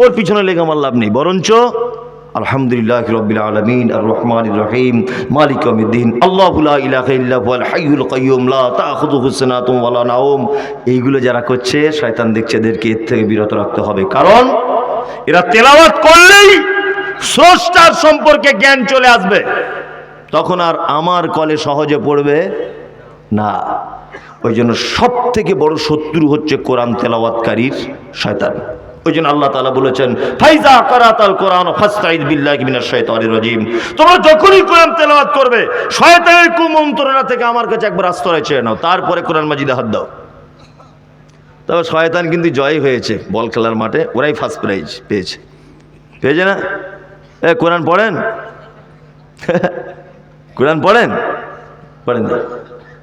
ওর পিছনে লেগে আমার লাভ নেই। বরঞ্চ আলহামদুলিল্লাহ রবিল আলমিন আর রহমান রহিম, মালিক আমিদ্দিন আল্লাহুল্লাহ ইলাহ ইল্লাহুল হাইয়ুল কাইয়ুম, লা তাখুযুহু সিনাতুম ওয়ালা নাওম। এইগুলো যারা করছে, শয়তান দেখছে এদেরকে এর থেকে বিরত রাখতে হবে। কারণ এরা তেলাওয়াত করলেই স্রষ্টার সম্পর্কে জ্ঞান চলে আসবে। তখন আর আমার কলে সহজে পড়বে না। ওই জন্য সব থেকে বড় শত্রু হচ্ছে কোরআন তেলাওয়াতকারীর শয়তান। ওই জন্য আল্লাহ তাআলা বলেছেন, ফাইজা কারাতাল কোরআন ফাস্তাইদ বিল্লাহি মিনাশ শাইতানির রাজিম। তোমরা যখনই কোরআন তেলাওয়াত করবে, শয়তানের কুমন্ত্রণা থেকে আমার কাছে একবার আশ্রয় চেয়ে নাও, তারপরে কোরআন মাজিদে হাত দাও। তবে শয়তান কিন্তু জয় হয়েছে বল খেলার মাঠে, ওরাই ফার্স্ট প্রাইজ পেয়েছে। পেয়েছে না? এ, কোরআন পড়েন? কোরআন পড়েন? পড়েন না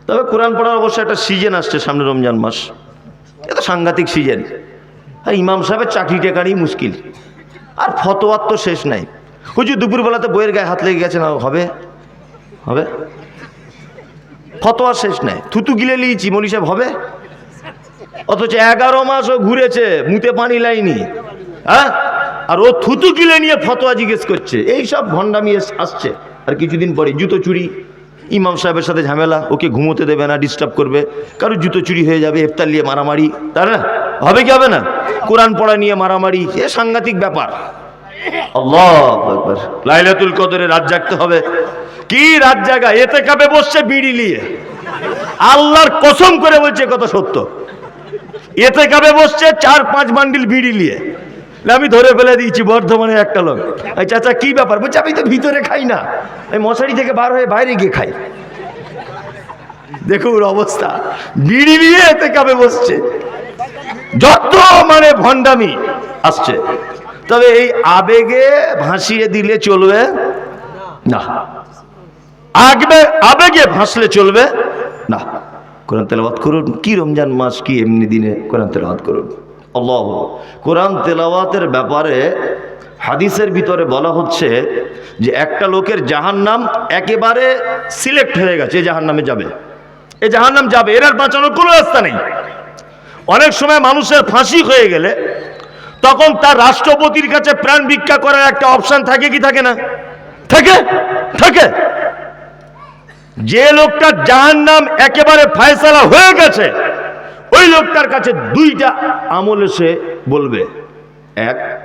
তবে কোরআন পড়ার অবশ্য একটা সিজন আসছে সামনে রমজান মাস। এটা সাংঘাতিক সিজন আর ইমাম সাহেবের চাকরি টেকারই মুশকিল। আর ফতোয়ার তো শেষ নাই। হুজুর দুপুরবেলাতে বইয়ের গায়ে হাত লেগে গেছে না, হবে? হবে? ফতোয়ার শেষ নাই। থুতু গিলে লিয়েছি মলি সাহেব, হবে? অথচ এগারো মাস ও ঘুরেছে, মুতে পানি লাইনি। হ্যাঁ? আর ও থুতু গিলে নিয়ে ফতোয়া জিজ্ঞেস করছে। এই সব ভণ্ডামি আসছে। আর কিছুদিন পরে জুতো চুরি। ইমাম সাহেবের সাথে ঝামেলা। ওকে ঘুমোতে দেবে না ডিস্টার্ব করবে। কারও জুতো চুরি হয়ে যাবে ইফতার নিয়ে মারামারি। তাই না? হবে কি হবে না? কোরআন পড়া নিয়ে মারামারি, এ সাংঘাতিক ব্যাপার। লাইলাতুল কদরে রাত জাগতে হবে। কি রাত জাগা? এতে কাবে বসছে বিড়ি নিয়ে। আল্লাহর কসম করে বলছে কত সত্য। এতে কাবে বসছে চার পাঁচ বান্ডিল বিড়ি নিয়ে। আমি ধরে ফেলে দিয়েছি বর্ধমানে একটা লোক। চাচা, কি ব্যাপার? বলছে, আমি তো ভিতরে খাই না। আমি মশারি থেকে বার হয়ে বাইরে গিয়ে খাই। দেখুন অবস্থা। বিড়ি নিয়ে এতে কাবে বসছে। যত মানে ভণ্ডামি আসছে। তবে এই আবেগে ভাসিয়ে দিলে চলবে? না। আগবে আবেগে ভাসলে চলবে? না। কোরআন তেলাওয়াত করুন। কি রমজান মাস কি এমনি দিনে কোরআন তেলাওয়াত করুন? আল্লাহ। কোরআন তেলাওয়াতের ব্যাপারে হাদিসের ভিতরে বলা হচ্ছে যে একটা লোকের জাহান্নাম একেবারে সিলেক্ট হয়ে গেছে এই জাহান্নামে যাবে। এই জাহান্নাম যাবে, এর আর বাঁচানোর কোনো রাস্তা নেই। অনেক সময় মানুষের ফাঁসি হয়ে গেলে তখন তার রাষ্ট্রপতির কাছে প্রাণ ভিক্ষা করার একটা অপশন থাকে কি থাকে না? থাকে থাকে। যে লোকটার যার নাম একেবারে ফায়সালা হয়ে গেছে, ওই লোকটার কাছে দুইটা আমল এসে বলবে। এক,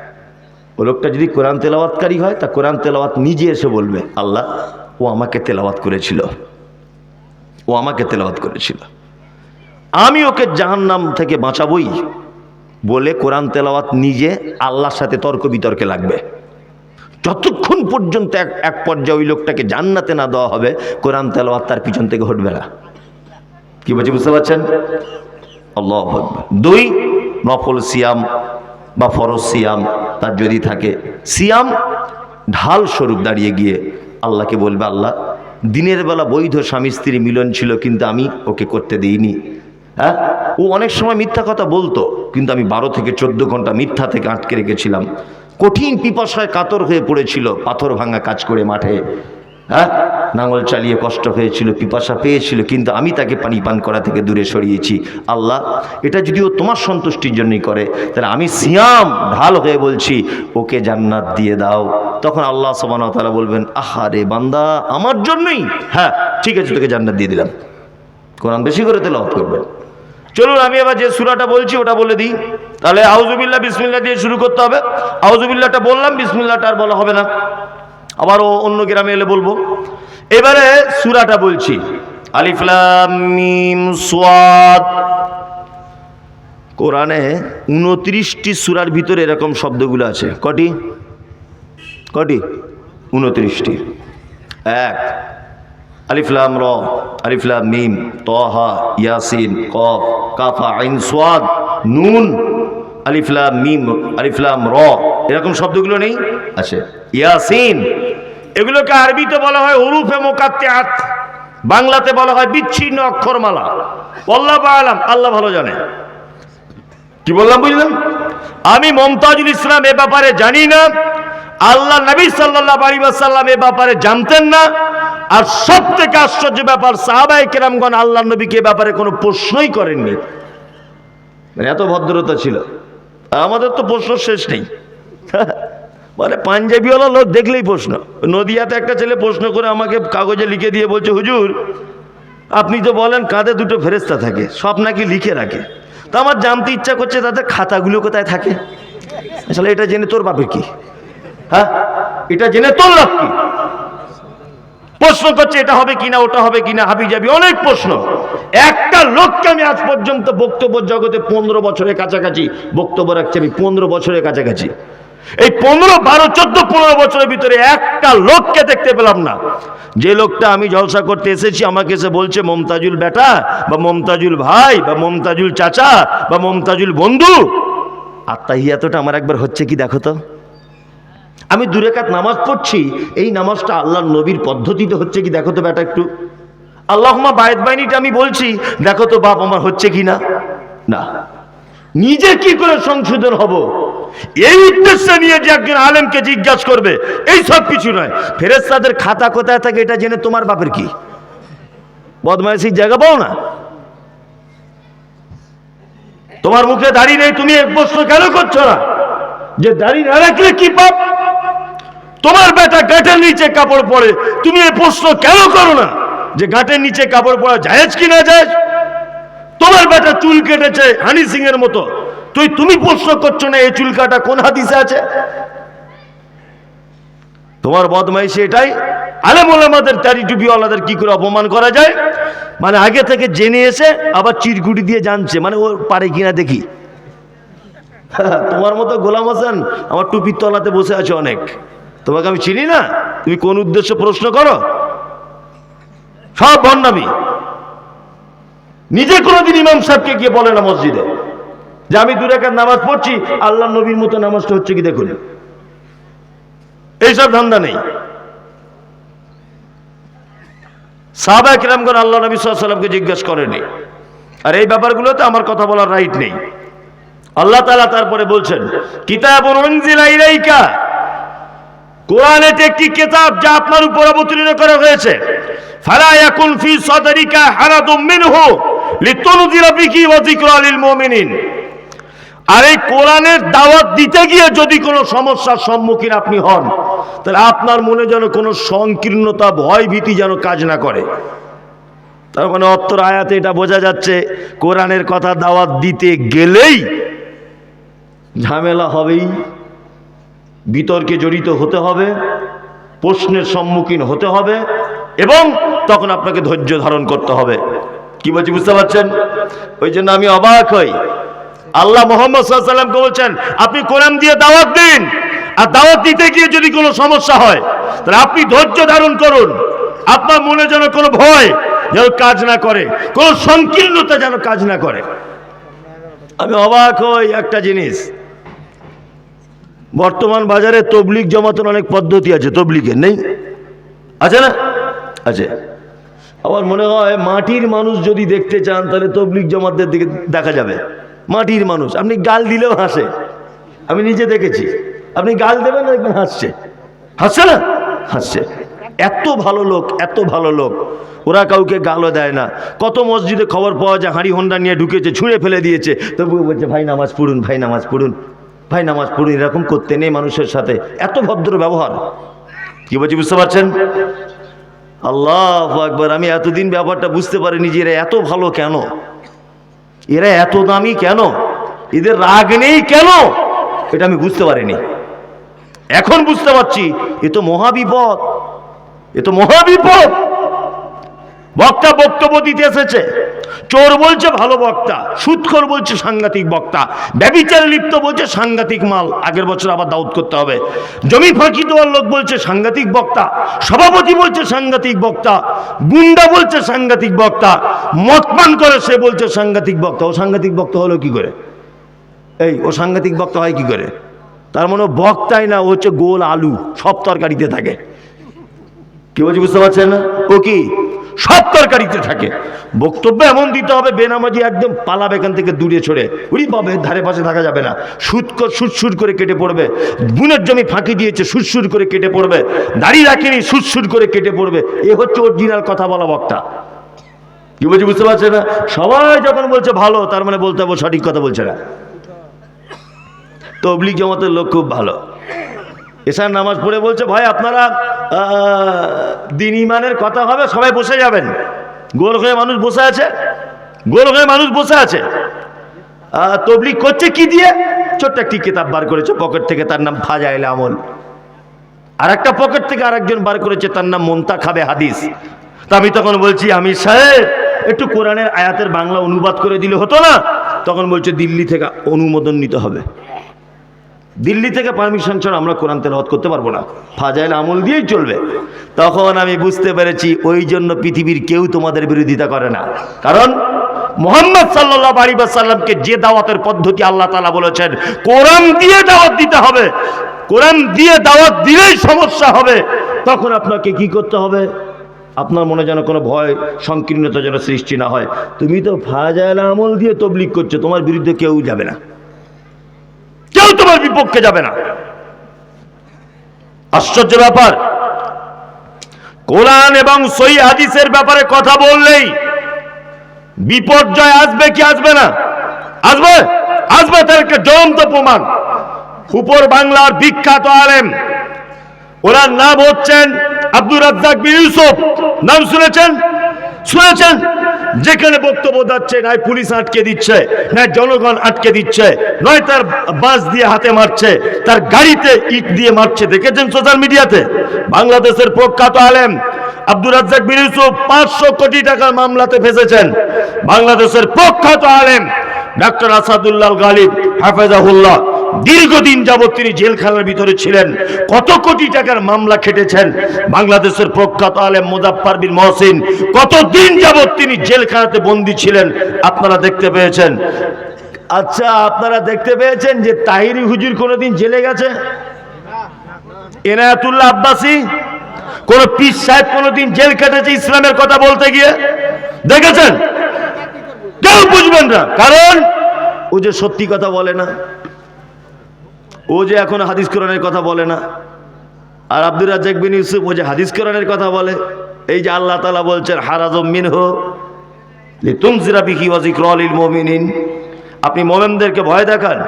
ও লোকটা যদি কোরআন তেলাওয়াতকারী হয়, তা কোরআন তেলাওয়াত নিজে এসে বলবে, আল্লাহ, ও আমাকে তেলাওয়াত করেছিল। ও আমাকে তেলাওয়াত করেছিল। আমি ওকে জাহান্নাম থেকে বাঁচাবই বলে কোরআন তেলাওয়াত নিজে আল্লাহর সাথে তর্ক বিতর্কে লাগবে। যতক্ষণ পর্যন্ত এক এক পর্যায়ে ওই লোকটাকে জান্নাতে না দেওয়া হবে, কোরআন তেলাওয়াত তার পিছন থেকে হটবে না। কি বলছি, বুঝতে পারছেন? আল্লাহ। দুই, নফল সিয়াম বা ফরজ সিয়াম তার যদি থাকে। সিয়াম ঢাল স্বরূপ দাঁড়িয়ে গিয়ে আল্লাহকে বলবে, আল্লাহ, দিনের বেলা বৈধ স্বামী স্ত্রী মিলন ছিল, কিন্তু আমি ওকে করতে দিইনি। হ্যাঁ? ও অনেক সময় মিথ্যা কথা বলতো, কিন্তু আমি বারো থেকে চোদ্দ ঘণ্টা মিথ্যা থেকে আটকে রেখেছিলাম। কঠিন পিপাসায় কাতর হয়ে পড়েছিল, পাথর ভাঙা কাজ করে মাঠে। হ্যাঁ? নাঙল চালিয়ে কষ্ট হয়েছিল, পিপাসা পেয়েছিল, কিন্তু আমি তাকে পানি পান করা থেকে দূরে সরিয়েছি। আল্লাহ, এটা যদি ও তোমার সন্তুষ্টির জন্যই করে, তাহলে আমি সিয়াম, ঢাল হয়ে বলছি, ওকে জান্নাত দিয়ে দাও। তখন আল্লাহ সবান তারা বলবেন আহারে বান্দা, আমার জন্যই? হ্যাঁ ঠিক আছে, তোকে জান্নাত দিয়ে দিলাম। কোরআন বেশি করে তেলাওয়াত করবেন। চলুন, আমি এবার যে সুরাটা বলছি, ওটা বলে দিই। তাহলে আউজুবিল্লাহ বিসমিল্লা দিয়ে শুরু করতে হবে। আউজুবিল্লাহটা বললাম বিসমিল্লাটা আর বলা হবে না। আবারও অন্য গ্রামে এলে বলব। এবারে সুরাটা বলছি। আলিফলাম মিম সোয়াদ। কোরআনে উনত্রিশটি সুরার ভিতরে এরকম শব্দগুলো আছে। কটি? কটি? উনত্রিশটি। এক। আলিফলাম র আলিফলাম মিম, তহা, ইয়াসিন, কফ, কাফা, আইন, সোয়াদ, নুন আলিফলাম মিম আলিফলাম র। এরকম শব্দগুলো নেই? আছে। ইয়াসিন, এগুলোকে আরবিতে বলা হয় হরুফে মোকাত্তাত বাংলাতে বলা হয় বিচ্ছিন্ন অক্ষরমালা। আল্লাহ আলাম, আল্লাহ ভালো জানে। কি বললাম বুঝলাম আমি মমতাজুল ইসলাম এ ব্যাপারে জানি না, আল্লাহ নবী সাল্লাহ আলী সাল্লাম এ ব্যাপারে জানতেন না আর সব থেকে আশ্চর্য ব্যাপার সাহাবাই কেরামগণ আল্লাহ নবীকে ব্যাপারে কোনো প্রশ্নই করেননি। মানে এত ভদ্রতা ছিল। আমাদের তো প্রশ্ন শেষ নেই। বলে পাঞ্জাবিওয়ালা লোক দেখলেই প্রশ্ন। নদিয়াতে একটা ছেলে প্রশ্ন করে আমাকে কাগজে লিখে দিয়ে বলছে, হুজুর, আপনি তো বলেন কাঁধে দুটো ফেরেস্তা থাকে, সব নাকি লিখে রাখে। তো আমার জানতে ইচ্ছা করছে তাদের খাতাগুলো কোথায় থাকে? আসলে এটা জেনে তোর বাপের কি? হ্যাঁ? এটা জেনে তোর লাভ কি? প্রশ্ন করছে, এটা হবে কিনা, ওটা হবে কিনা হাবি যাবি অনেক প্রশ্ন। একটা লোককে আমি আজ পর্যন্ত বক্তব্য জগতে পনেরো বছরের কাছাকাছি, বক্তব্য রাখছি আমি পনেরো বছরের কাছাকাছি। এই পনেরো, বারো, চোদ্দ, পনেরো বছরের ভিতরে একটা লোককে দেখতে পেলাম না। যে লোকটা আমি জলসা করতে এসেছি, আমাকে এসে বলছে, মমতাজুল বেটা বা মমতাজুল ভাই বা মমতাজুল চাচা বা মমতাজুল বন্ধু। আত্মাহিয়াতটা আমার একবার হচ্ছে কি, দেখো তো। আমি দুরেকাত নামাজ পড়ছি, এই নামাজটা আল্লাহর নবীর পদ্ধতিতে হচ্ছে কি? দেখো তো বেটা একটু। আল্লাহমা বায়ত বাহিনীটা আমি বলছি, দেখো তো বাপ আমার হচ্ছে কি না? না। নিজে কি করে সংশোধন হব? এই উদ্দেশ্যে নিয়ে যে একজন আলেমকে জিজ্ঞাসা করবে, এই সব কিছু নয়। ফেরেস্তাদের খাতা কোথায় থাকে এটা জেনে তোমার বাপের কি? বদমাইশির জায়গা পাও না? তোমার মুখে দাড়ি নেই, তুমি এক প্রশ্ন কেন করছ না? যে দাড়ি না রাখলে কি পাপ? তোমার বেটা গাঁটের নিচে কাপড় পরে। তুমি এই প্রশ্ন কেন করো না? যে গাঁটের নিচে কাপড় পরা জায়েজ কি না জায়েজ? তোমার বেটা চুল কেটেছে হানি সিং এর মতো। তুই, তুমি প্রশ্ন করছ না এই চুল কাটা কোন হাদিসে আছে? তোমার বদমাইশি এটাই। আলেম ওলামাদের তারি টুপিওয়ালাদের কি করে অপমান করা যায়? মানে আগে থেকে জেনে এসে আবার চিরকুটি দিয়ে জানছে মানে ও পারে কিনা দেখি। তোমার মতো গোলাম হাসান, আমার টুপির তলাতে বসে আছে অনেক। তোমাকে আমি চিনি না? তুমি কোন উদ্দেশ্য প্রশ্ন করো? সব ভণ্ডামি নিজে কোনোদিন ইমাম সাহেবকে গিয়ে বলে না মসজিদে। যে আমি দুরেকার নামাজ পড়ছি আল্লাহ নবীর মতো নামাজটা হচ্ছে কি দেখুন। এইসব ধান্দা নেই। সাহাবা কিরামগণ আল্লাহ নবী সাল্লামকে জিজ্ঞেস করেনি। আর এই ব্যাপারগুলোতে আমার কথা বলার রাইট নেই। আল্লাহ তালা তারপরে বলছেন কিতাব ইলাইকা কোরআন এটি একটি কিতাব যা আপনার উপর অবতীর্ণ করা হয়েছে, ফালা ইয়াকুন ফি সাদরিকা হারাদুম মিনহু লিতুনজিরা বিহি ওয়া যিকরা লিল মুমিনিন। আর এই কোরআনের দাওয়াত দিতে গিয়ে যদি কোনো সমস্যার সম্মুখীন আপনি হন, তাহলে আপনার মনে যেন কোনো সংকীর্ণতা ভয় ভীতি যেন কাজ না করে। তার মানে অত্তর আয়াতে এটা বোঝা যাচ্ছে, কোরআনের কথা দাওয়াত দিতে গেলেই ঝামেলা হবেই। বিতর্কে জড়িত হতে হবে, প্রশ্নের সম্মুখীন হতে হবে এবং তখন আপনাকে ধৈর্য ধারণ করতে হবে। কি বলছি, বুঝতে পারছেন? ওই জন্য আমি অবাক হই। আল্লাহ মোহাম্মদ বলছেন, আপনি কোরআন দিয়ে দাওয়াত দিন, আর দাওয়াত দিতে গিয়ে যদি কোনো সমস্যা হয়, তাহলে আপনি ধৈর্য ধারণ করুন। আপনার মনে যেন কোনো ভয় যেন কাজ না করে, কোনো সংকীর্ণতা যেন কাজ না করে। আমি অবাক হই একটা জিনিস। বর্তমান বাজারে তবলিক জমাতের অনেক পদ্ধতি আছে তবলিকের নেই? আছে না? আছে। আমার মনে হয় মাটির মানুষ যদি দেখতে চান, তাহলে তবলিক জমাতদের দিকে দেখা যাবে। মাটির মানুষ, আপনি গাল দিলেও হাসে। আমি নিজে দেখেছি। আপনি গাল দেবেন দেখবেন হাসছে। হাসছে না? হাসছে। এত ভালো লোক, এত ভালো লোক। ওরা কাউকে গালও দেয় না। কত মসজিদে খবর পাওয়া যায়, হাঁড়ি হন্ডা নিয়ে ঢুকেছে, ছুঁড়ে ফেলে দিয়েছে। তবুও বলছে, ভাই, নামাজ পড়ুন, ভাই, নামাজ পড়ুন। ভাই, নামাজ পড়ুন এরকম করতে নেই মানুষের সাথে। এত ভদ্র ব্যবহার। কি বলছি, বুঝতে পারছেন? আল্লাহ একবার আমি এতদিন ব্যাপারটা বুঝতে পারিনি যে এরা এত ভালো কেন? এরা এত দামি কেন? এদের রাগ নেই কেন? এটা আমি বুঝতে পারিনি। এখন বুঝতে পারছি, এ তো মহাবিপদ। এ তো মহাবিপদ। বক্তা বক্তব্য দিতে এসেছে। চোর বলছে ভালো বক্তা সুৎখর বলছে সাংঘাতিক বক্তা ব্যবিচার লিপ্ত বলছে সাংঘাতিক মাল আগের বছর আবার দাউদ করতে হবে। জমি ফাঁকি দেওয়ার লোক বলছে সাংঘাতিক বক্তা সভাপতি বলছে সাংঘাতিক বক্তা গুন্ডা বলছে সাংঘাতিক বক্তা মতপান করে সে বলছে সাংঘাতিক বক্তা। ও সাংঘাতিক বক্তা হলো কি করে? এই ও সাংঘাতিক বক্তা হয় কি করে? তার মানে বক্তাই না ও হচ্ছে গোল আলু সব তরকারিতে থাকে। কি বলছি বুঝতে পারছেন না? ও কি? সব তরকারিতে থাকে। বক্তব্য এমন দিতে হবে, বেনামাজি একদম পালাবে এখান থেকে দূরে ছড়ে উড়ি পাবে ধারে পাশে থাকা যাবে না। সুদ সুরসুর করে কেটে পড়বে। বুনের জমি ফাঁকি দিয়েছে সুরসুর করে কেটে পড়বে। দাড়ি রাখেনি সুরসুর করে কেটে পড়বে। এ হচ্ছে অরিজিনাল কথা বলা বক্তা। কি বলছি, বুঝতে পারছে না? সবাই যখন বলছে ভালো, তার মানে বলতে হবে সঠিক কথা বলছে না। তবলিক জমাতের লোক খুব ভালো। এসার নামাজ পড়ে বলছে, ভাই, আপনারা দিন ইমানের কথা হবে, সবাই বসে যাবেন। গোল হয়ে মানুষ বসে আছে, গোল হয়ে মানুষ বসে আছে। তবলিক করছে কি দিয়ে? ছোট্ট একটি কিতাব বার করেছে, পকেট থেকে তার নাম ফাজাইল আমল। আর একটা পকেট থেকে আরেকজন বার করেছে, তার নাম মন্তা খাবে হাদিস। তা আমি তখন বলছি, আমি সাহেব, একটু কোরআনের আয়াতের বাংলা অনুবাদ করে দিলে হতো না? তখন বলছে, দিল্লি থেকে অনুমোদন নিতে হবে। দিল্লি থেকে পারমিশন ছাড়া আমরা কোরআন তেলাওয়াত করতে পারব না। ফাজাইল আমল দিয়েই চলবে। তখন আমি বুঝতে পেরেছি ওই জন্য পৃথিবীর কেউ তোমাদের বিরোধিতা করে না। কারণ মোহাম্মদ সাল্লাহ আলী সাল্লামকে যে দাওয়াতের পদ্ধতি আল্লাহ তালা বলেছেন, কোরআন দিয়ে দাওয়াত দিতে হবে। কোরআন দিয়ে দাওয়াত দিলেই সমস্যা হবে। তখন আপনাকে কি করতে হবে? আপনার মনে যেন কোনো ভয়, সংকীর্ণতা যেন সৃষ্টি না হয়। তুমি তো ফাজাইল আমল দিয়ে তবলিক করছ, তোমার বিরুদ্ধে কেউ যাবে না। কেউ তোমার বিপক্ষে যাবে না। আশ্চর্য ব্যাপার। কোরআন এবং সই হাদিসের ব্যাপারে কথা বললেই বিপর্যয় আসবে কি আসবে না? আসবে? আসবে তার একটা জ্বলন্ত প্রমাণ। উপর বাংলার বিখ্যাত আলেম, ওনার নাম হচ্ছেন আব্দুর রাজ্জাক বিন ইউসুফ। নাম শুনেছেন? শুনেছেন? যেখানে বক্তব্য যাচ্ছে নয় পুলিশ আটকে দিচ্ছে নয় জনগণ আটকে দিচ্ছে, নয় তার বাস দিয়ে হাতে মারছে, তার গাড়িতে ইট দিয়ে মারছে। দেখেছেন সোশ্যাল মিডিয়াতে বাংলাদেশের প্রখ্যাত আলেম আব্দুর রাজ্জাক বিন ইউসুফ পাঁচশো কোটি টাকার মামলাতে ফেসেছেন। বাংলাদেশের প্রখ্যাত আলেম ডাক্তার আসাদুল্লাহ গালিব হাফেজাহুল্লাহ। দীর্ঘদিন যাবৎ তিনি জেলখানার ভিতরে ছিলেন। কত কোটি টাকার মামলা খেটেছেন বাংলাদেশের প্রখ্যাত আলেম মুজাফফর বিন মহসিন। কতদিন যাবৎ তিনি জেলখানাতে বন্দী ছিলেন, আপনারা দেখতে পেয়েছেন। আচ্ছা আপনারা দেখতে পেয়েছেন যে তাহিরি হুজুর কোনোদিন জেলে গেছে? এনায়াতুল্লাহ আব্বাসী, কোন পীর সাহেব কোনোদিন জেল কেটেছে ইসলামের কথা বলতে গিয়ে? দেখেছেন? কেউ বুঝবেন না। কারণ ও যে সত্যি কথা বলে না। ও যে এখন হাদিস কোরআনের কথা বলে না। আর আব্দুর রাজ্জাক বিন ইউসুফ ও যে হাদিস কোরআনের কথা বলে। এই যে আল্লাহ তালা বলছেন, হারাজম মিন হো তুমজিরা বিহি ওয়াজিক রলিল মমিনিন। আপনি মোমেনদেরকে ভয় দেখান,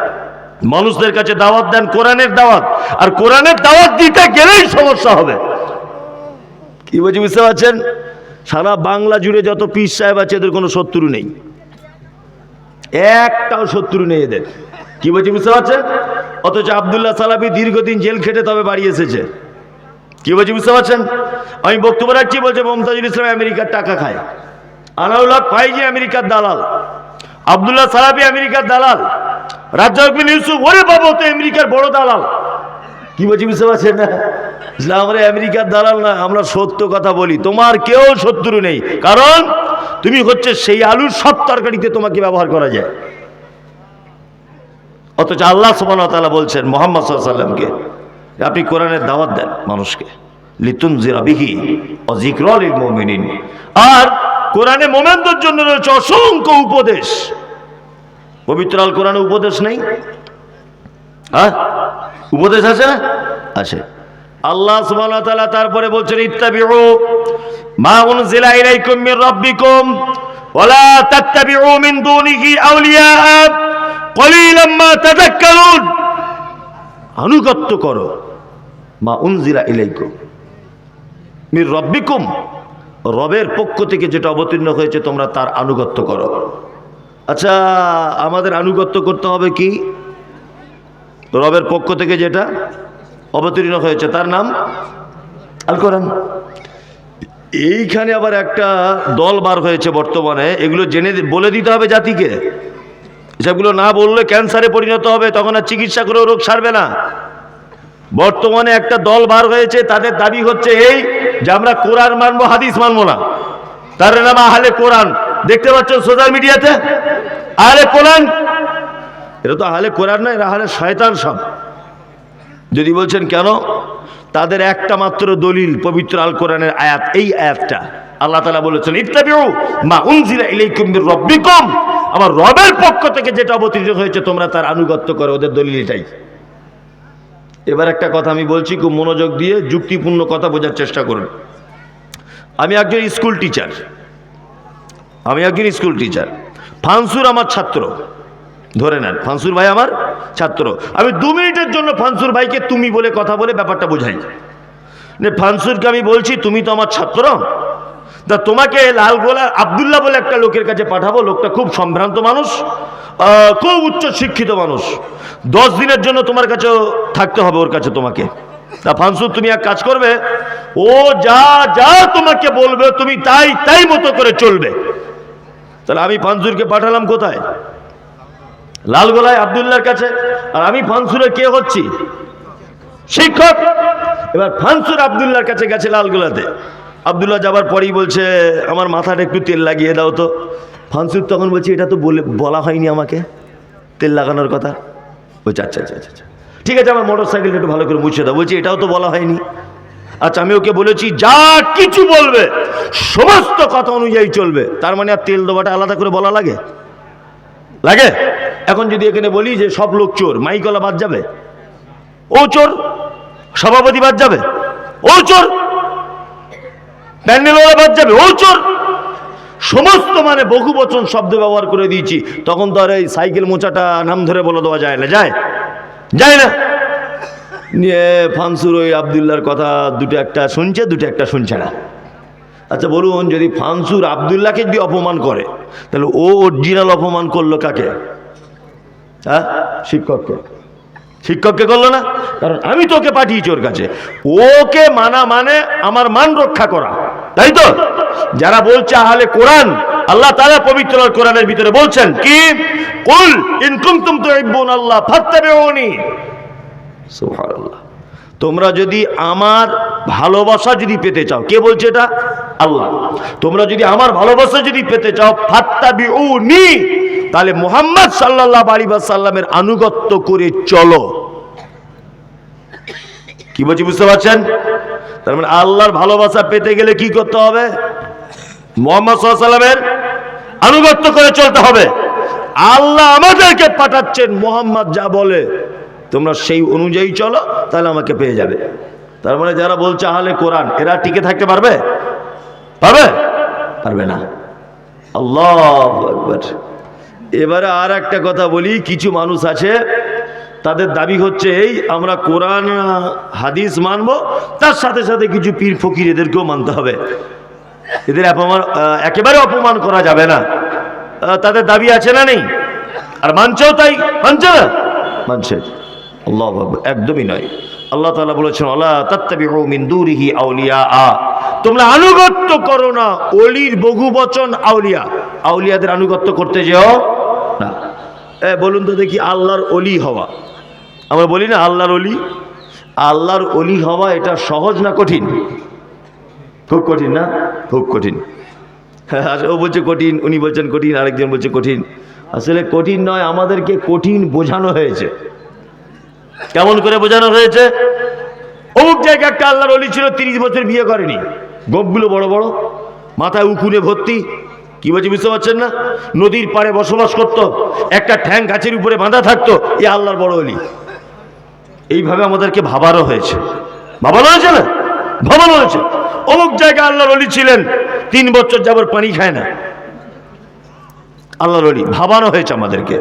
মানুষদের কাছে দাওয়াত দেন, কোরআনের দাওয়াত। আর কোরআনের দাওয়াত দিতে গেলেই সমস্যা হবে। কি বলছি বুঝতে পারছেন? সারা বাংলা জুড়ে যত পীর সাহেব আছে, এদের কোনো শত্রু নেই। একটাও শত্রু নেই এদের। কি বলছি বুঝতে পারছেন? অথচ আবদুল্লাহ সালাবি দীর্ঘদিন জেল খেটে তবে বাড়ি এসেছে। কি বলছি, বুঝতে পারছেন? আমি বক্তব্য রাখছি, বলছে মমতাজুল ইসলাম আমেরিকার টাকা খায়। আনাউল্লাহ ফাইজি আমেরিকার দালাল। আবদুল্লাহ সালাবি আমেরিকার দালাল। রাজ্জাক বিন ইউসুফ, ওরে বাবা তো আমেরিকার বড় দালাল। কি বলছি, বুঝতে পারছেন না? ইসলাম আমরা আমেরিকার দালাল না, আমরা সত্য কথা বলি। তোমার কেউ শত্রু নেই। কারণ তুমি হচ্ছে সেই আলুর সব তরকারিতে তোমাকে ব্যবহার করা যায়। অথচ আল্লাহ সুবান তালা বলছেন মোহাম্মদ সাল্লামকে আপনি কোরআনের দাওয়াত দেন মানুষকে। লিতুন জিরাবিহি ও জিক্রল মোমিনিন। আর কোরআনে মোমেনদের জন্য রয়েছে অসংখ্য উপদেশ। পবিত্র আল কোরআনে উপদেশ নেই? হ্যাঁ? উপদেশ আছে না? আছে। আল্লাহ তাআলা তারপরে বলছেন, ইত্তাবিউ মা উনজিলা ইলাইকুম মির রাব্বিকুম ওয়ালা তাত্তাবিউ মিন দুনিহি আউলিয়া কলিলাম মা তাযাক্কারুন আনুগত্য করো। মা উনজিরা ইলাইকুম। মির রাব্বিকুম। রবের পক্ষ থেকে যেটা অবতীর্ণ হয়েছে, তোমরা তার আনুগত্য করো। আচ্ছা আমাদের আনুগত্য করতে হবে কি? রবের পক্ষ থেকে যেটা অবতীর্ণ হয়েছে, তার নাম? আল কোরআন এইখানে আবার একটা দল বার হয়েছে বর্তমানে। এগুলো জেনে বলে দিতে হবে জাতিকে। এসবগুলো না বললে ক্যান্সারে পরিণত হবে, তখন আর চিকিৎসা করেও রোগ সারবে না। বর্তমানে একটা দল বার হয়েছে, তাদের দাবি হচ্ছে এই যে আমরা কোরআন মানবো, হাদিস মানবো না। তার নাম আহলে কোরআন। দেখতে পাচ্ছ সোশ্যাল মিডিয়াতে? আহলে কোরআন? এটা তো আহলে কোরআন নয় এরা আহলে শয়তান সব। যদি বলছেন কেন? তাদের একটা মাত্র দলিল, পবিত্র আল কোরআনের আয়াত, এই আয়াতটা। আল্লাহ তালা বলেছেন, ইত্তাবিউ মা উনজিলা ইলাইকুম রাব্বিকুম। আমার রবের পক্ষ থেকে যেটা অবতীর্ণ হয়েছে, তোমরা তার আনুগত্য করো, ওদের দলিল এটাই। এবার একটা কথা আমি বলছি, খুব মনোযোগ দিয়ে যুক্তিপূর্ণ কথা বোঝার চেষ্টা করুন। আমি একজন স্কুল টিচার। আমি একজন স্কুল টিচার। ফানসুর আমার ছাত্র। ধরে নেন, ফানসুর ভাই আমার ছাত্র। আমি দু মিনিটের জন্য ফানসুর ভাইকে তুমি বলে কথা বলে ব্যাপারটা বোঝাই। ফানসুরকে আমি বলছি, তুমি তো আমার ছাত্র তা তোমাকে লালগোলা আবদুল্লাহ বলে একটা লোকের কাছে পাঠাবো, লোকটা খুব সম্ভ্রান্ত মানুষ খুব উচ্চ শিক্ষিত মানুষ। দশ দিনের জন্য তোমার কাছে থাকতে হবে ওর কাছে তোমাকে। তা ফানসুর তুমি এক কাজ করবে, ও যা যা তোমাকে বলবে, তুমি তাই তাই মতো করে চলবে। তাহলে আমি ফানসুরকে পাঠালাম কোথায়? লালগোলায় আবদুল্লাহর কাছে। আর আমি ফানসুরে কে হচ্ছি? শিক্ষক। এবার ফানসুর আবদুল্লাহর কাছে গেছে লালগোলাতে আবদুল্লাহ যাবার পরেই বলছে, আমার মাথাটা একটু তেল লাগিয়ে দাও তো। ফানসুর তখন বলছে, এটা তো বলে, বলা হয়নি আমাকে, তেল লাগানোর কথা। বলছে আচ্ছা আচ্ছা আচ্ছা আচ্ছা। ঠিক আছে, আমার মোটর সাইকেলটা একটু ভালো করে মুছে দাও। বলছি, এটাও তো বলা হয়নি। আচ্ছা আমি ওকে বলেছি, যা কিছু বলবে, সমস্ত কথা অনুযায়ী চলবে। তার মানে আর তেল দেওয়াটা আলাদা করে বলা লাগে? লাগে? এখন যদি এখানে বলি যে, সব লোক চোর, মাইকলা বাদ যাবে? ও চোর? সভাপতি বাদ যাবে? ও চোর? বাদ যাবে। ও চোর! সমস্ত মানে বহু বচন শব্দ ব্যবহার করে দিয়েছি। তখন তো আর এই সাইকেল মোচাটা নাম ধরে বলে দেওয়া যায় না। যায়? যায় না? নিয়ে ফানসুর ওই আবদুল্লার কথা দুটো একটা শুনছে, দুটো একটা শুনছে না। আচ্ছা বলুন, যদি ফানসুর আবদুল্লাহকে যদি অপমান করে, তাহলে ও অরিজিনাল অপমান করল কাকে? হ্যাঁ? শিক্ষককে। শিক্ষককে করল না? কারণ আমি তোকে পাঠিয়েছি ওর কাছে। ওকে মানা মানে আমার মান রক্ষা করা। তাই তো? যারা বলছে আহলে কোরআন, আল্লাহ তারা পবিত্র আল কোরআনের ভিতরে বলছেন কি? কুল আল্লাহ তোমরা যদি আমার ভালোবাসা যদি পেতে চাও, কে বলছে এটা? আল্লাহ। তোমরা যদি আমার ভালোবাসা যদি পেতে চাও, ফাত্তাবিউনি, তাহলে মোহাম্মদ সাল্লাল্লাহু আলাইহি ওয়াসাল্লামের আনুগত্য করে চলো। কি বলছি, বুঝতে পারছেন? তার মানে আল্লাহর ভালোবাসা পেতে গেলে কি করতে হবে? মোহাম্মদ সাল্লামের আনুগত্য করে চলতে হবে। আল্লাহ আমাদেরকে পাঠাচ্ছেন, মোহাম্মদ যা বলে, তোমরা সেই অনুযায়ী চলো, তাহলে আমাকে পেয়ে যাবে। তার মানে যারা বলছে আহলে কোরআন, এরা টিকে থাকতে পারবে? পারবে? পারবে না। আল্লাহ একবার এবারে আর একটা কথা বলি, কিছু মানুষ আছে তাদের দাবি হচ্ছে, এই আমরা কোরআন, হাদিস মানবো, তার সাথে সাথে কিছু পীর ফকির এদেরকেও মানতে হবে। এদের অপমান একেবারে অপমান করা যাবে না। তাদের দাবি আছে না নেই? আর মানছেও তাই? মানছে না? মানছে। আল্লাহ একদমই নয়। আল্লাহ তাআলা বলেছেন আল্লাহ তাত্তাবিউ মিন দূরিহি আউলিয়া আ তোমরা আনুগত্য করো না, অলির বহু বচন আউলিয়া। আউলিয়াদের আনুগত্য করতে যেও না। বলুন তো দেখি, আল্লাহর অলি হওয়া। আমরা বলি না আল্লাহর অলি আল্লাহর অলি হওয়া এটা সহজ না কঠিন? খুব কঠিন না? খুব কঠিন। আর ও বলছে কঠিন, উনি বলছেন কঠিন, আরেকজন বলছে কঠিন। আসলে কঠিন নয়, আমাদেরকে কঠিন বোঝানো হয়েছে। কেমন করে বোঝানো হয়েছে? অমুক জায়গায় একটা আল্লাহর অলি ছিল, তিরিশ বছর বিয়ে করেনি। গোপগুলো বড় বড়, মাথায় উকুনে ভর্তি। কি বলছি বুঝতে পারছেন না? নদীর পাড়ে বসবাস করত, একটা ঠ্যাং গাছের উপরে বাঁধা থাকতো, এ আল্লাহর বড় অলি এইভাবে আমাদেরকে ভাবারও হয়েছে। ভাবানো হয়েছে না? ভাবানো হয়েছে। অমুক জায়গায় আল্লাহর অলি ছিলেন, তিন বছর যাবার পানি খায় না। আল্লাহর অলি ভাবানো হয়েছে আমাদেরকে।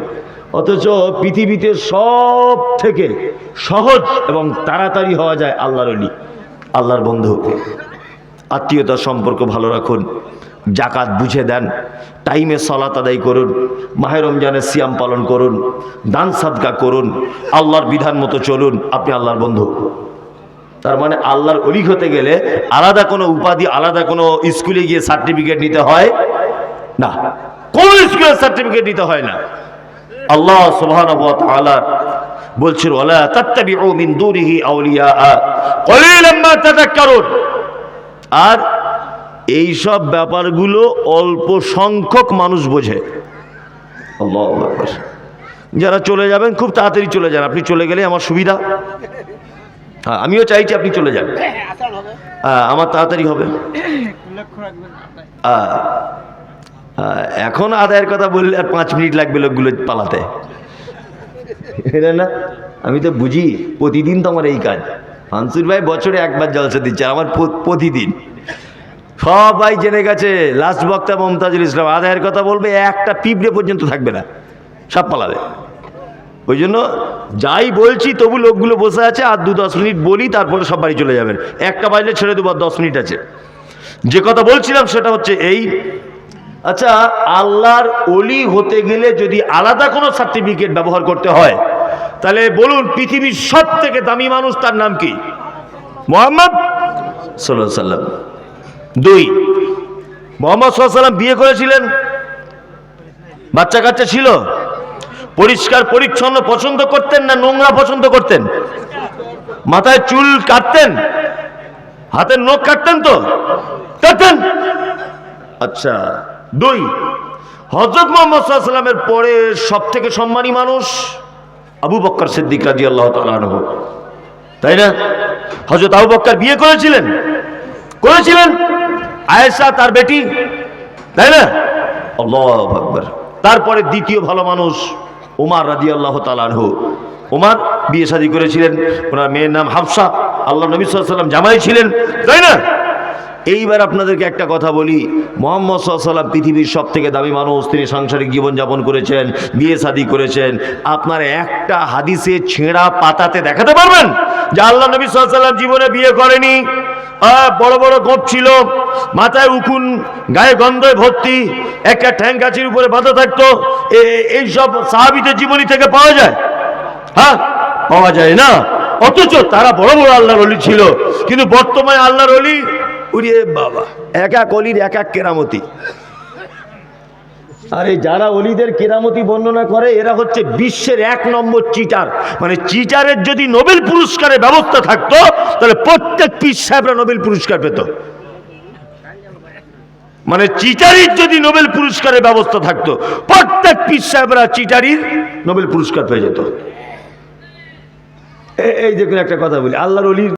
অথচ পৃথিবীতে সব থেকে সহজ এবং তাড়াতাড়ি হওয়া যায় আল্লাহর অলি আল্লাহর বন্ধু। আত্মীয়তার সম্পর্ক ভালো রাখুন। জাকাত বুঝে দেন। টাইমে সলাত আদায় করুন মাহের রমজানের সিয়াম পালন করুন, দান সাদকা করুন, আল্লাহর বিধান মতো চলুন। আপনি আল্লাহর বন্ধু। তার মানে আল্লাহর অলিক হতে গেলে আলাদা কোনো উপাধি, আলাদা কোনো স্কুলে গিয়ে সার্টিফিকেট নিতে হয় না। কোন স্কুলের সার্টিফিকেট নিতে হয় না। আল্লাহ তাআলা বলছেন, ওয়ালা তাত্তাবিউ মিন দূরিহি আউলিয়া তাযাক্কারুন। আর এই সব ব্যাপারগুলো অল্প সংখ্যক মানুষ বোঝে। যারা চলে যাবেন খুব তাড়াতাড়ি চলে যান। আপনি চলে গেলে আমার সুবিধা। হ্যাঁ আমিও চাইছি আপনি চলে যান। হ্যাঁ, আমার তাড়াতাড়ি হবে। আহ, আহ, এখন আদায়ের কথা বললে আর পাঁচ মিনিট লাগবে লোকগুলো পালাতে। না আমি তো বুঝি প্রতিদিন তো আমার এই কাজ। মানসুর ভাই বছরে একবার জলসা দিচ্ছে আমার প্রতিদিন। সবাই জেনে গেছে লাস্ট বক্তা মমতাজুল ইসলাম। আদায়ের কথা বলবে, একটা পিঁপড়ে পর্যন্ত থাকবে না, সব পালাবে। ওই জন্য যাই বলছি, তবু লোকগুলো বসে আছে, আর দু দশ মিনিট বলি, তারপরে সব বাড়ি চলে যাবেন। একটা বাজলে ছেড়ে দেবো দশ মিনিট আছে। যে কথা বলছিলাম, সেটা হচ্ছে এই আচ্ছা আল্লাহর অলি হতে গেলে যদি আলাদা কোনো সার্টিফিকেট ব্যবহার করতে হয়, তাহলে বলুন, পৃথিবীর সব থেকে দামি মানুষ তার নাম কি? মোহাম্মদ সাল্লাহ সাল্লাম দুই, মোহাম্মদ সাল্লাম বিয়ে করেছিলেন। বাচ্চা কাচ্চা ছিল। পরিষ্কার, পরিচ্ছন্ন পছন্দ করতেন না নোংরা পছন্দ করতেন? মাথায় চুল কাটতেন? হাতের নখ কাটতেন তো? কাটতেন? আচ্ছা দুই হজরত মোহাম্মদ সাল্লামের পরে সব থেকে সম্মানী মানুষ আবু বক্কর সিদ্দিক রাজি আল্লাহ তালানহ তাই না? হজরত আবু বক্কর বিয়ে করেছিলেন? করেছিলেন? আয়েশা তার বেটি, তাই না? তারপরে দ্বিতীয় ভালো মানুষ উমার রাজি আল্লাহ তালানহ উমার বিয়ে শাদী করেছিলেন, ওনার মেয়ের নাম হাফসা। আল্লাহ নবী সাল্লাম জামাই ছিলেন, তাই না? এইবার আপনাদেরকে একটা কথা বলি, মোহাম্মদ সাল্লাম পৃথিবীর সব থেকে দামি মানুষ, তিনি সাংসারিক জীবনযাপন করেছেন, বিয়ে শাদি করেছেন। আপনার একটা হাদিসে ছেঁড়া পাতাতে দেখাতে পারবেন? যে আল্লাহ নবী সাল্লাম জীবনে বিয়ে করেনি বড় বড় গোপ ছিল মাথায় উকুন, গায়ে গন্ধে ভর্তি একটা ঠ্যাং গাছের উপরে বাঁধা থাকতো। এইসব সাহাবিদের জীবনী থেকে পাওয়া যায়? হ্যাঁ পাওয়া যায় না। অথচ তারা বড় বড় আল্লাহর অলি ছিল। কিন্তু বর্তমানে আল্লাহর অলি উড়িয়ে বাবা, এক এক এক এক কেরামতি। আরে যারা অলিদের কেরামতি বর্ণনা করে, এরা হচ্ছে বিশ্বের এক নম্বর চিটার মানে চিটারের যদি নোবেল পুরস্কারের ব্যবস্থা থাকতো, তাহলে প্রত্যেক পিস সাহেবরা নোবেল পুরস্কার পেত। মানে চিটারির যদি নোবেল পুরস্কারের ব্যবস্থা থাকতো, প্রত্যেক পীর সাহেবরা চিটারির নোবেল পুরস্কার পেয়ে যেত। এই দেখুন একটা কথা বলি, আল্লাহর অলির